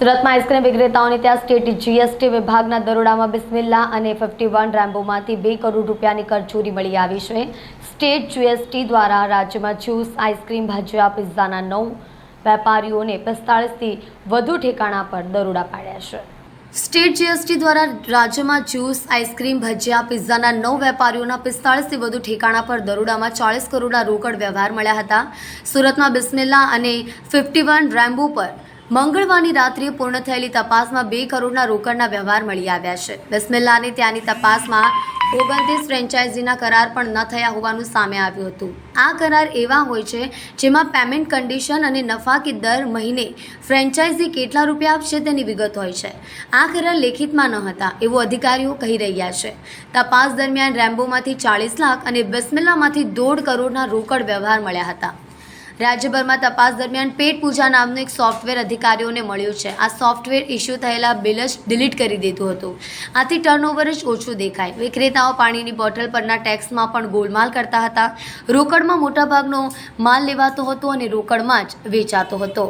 સુરતમાં આઈસ્ક્રીમ વિક્રેતાઓને ત્યાં state GST વિભાગના દરોડામાં બિસ્મિલ્લા અને ફિફ્ટી વન રેમ્બોમાંથી બે કરોડ રૂપિયાની કરચોરી મળી આવી છે. સ્ટેટ જીએસટી દ્વારા રાજ્યમાં જ્યુસ, આઈસ્ક્રીમ, ભજીયા, પિઝાના નવ વેપારીઓને પિસ્તાળીસથી વધુ ઠેકાણા પર દરોડા પાડ્યા છે. સ્ટેટ જીએસટી દ્વારા રાજ્યમાં જ્યુસ, આઈસ્ક્રીમ, ભજીયા, પિઝાના નવ વેપારીઓના પિસ્તાળીસથી વધુ ઠેકાણા પર દરોડામાં ચાળીસ કરોડના રોકડ વ્યવહાર મળ્યા હતા. સુરતમાં બિસ્મિલ્લા અને ફિફ્ટી વન રેમ્બો પર મંગળવારની રાત્રિએ પૂર્ણ થયેલી તપાસમાં બે કરોડના રોકડના વ્યવહાર મળી આવ્યા છે. બિસ્મિલ્લાની ત્યાંની તપાસમાં ઓગણત્રીસ ફ્રેન્ચાઇઝીના કરાર પણ ન થયા હોવાનું સામે આવ્યું હતું. આ કરાર એવા હોય છે જેમાં પેમેન્ટ કન્ડિશન અને નફા કે દર મહિને ફ્રેન્ચાઇઝી કેટલા રૂપિયા આપશે તેની વિગત હોય છે. આ કરાર લેખિતમાં ન હતા, એવું અધિકારીઓ કહી રહ્યા છે. તપાસ દરમિયાન રેમ્બોમાંથી ચાળીસ લાખ અને બિસ્મિલ્લામાંથી દોઢ કરોડના રોકડ વ્યવહાર મળ્યા હતા. રાજ્યભરમાં તપાસ દરમિયાન પેટ પૂજા નામનું એક સોફ્ટવેર અધિકારીઓને મળ્યું છે. આ સોફ્ટવેર ઇસ્યુ થયેલા બિલ જ ડિલીટ કરી દીધું હતું. આથી ટર્નઓવર જ ઓછું દેખાય. વિક્રેતાઓ પાણીની બોટલ પરના ટેક્સમાં પણ ગોલમાલ કરતા હતા. રોકડમાં મોટાભાગનો માલ લેવાતો હતો અને રોકડમાં જ વેચાતો હતો.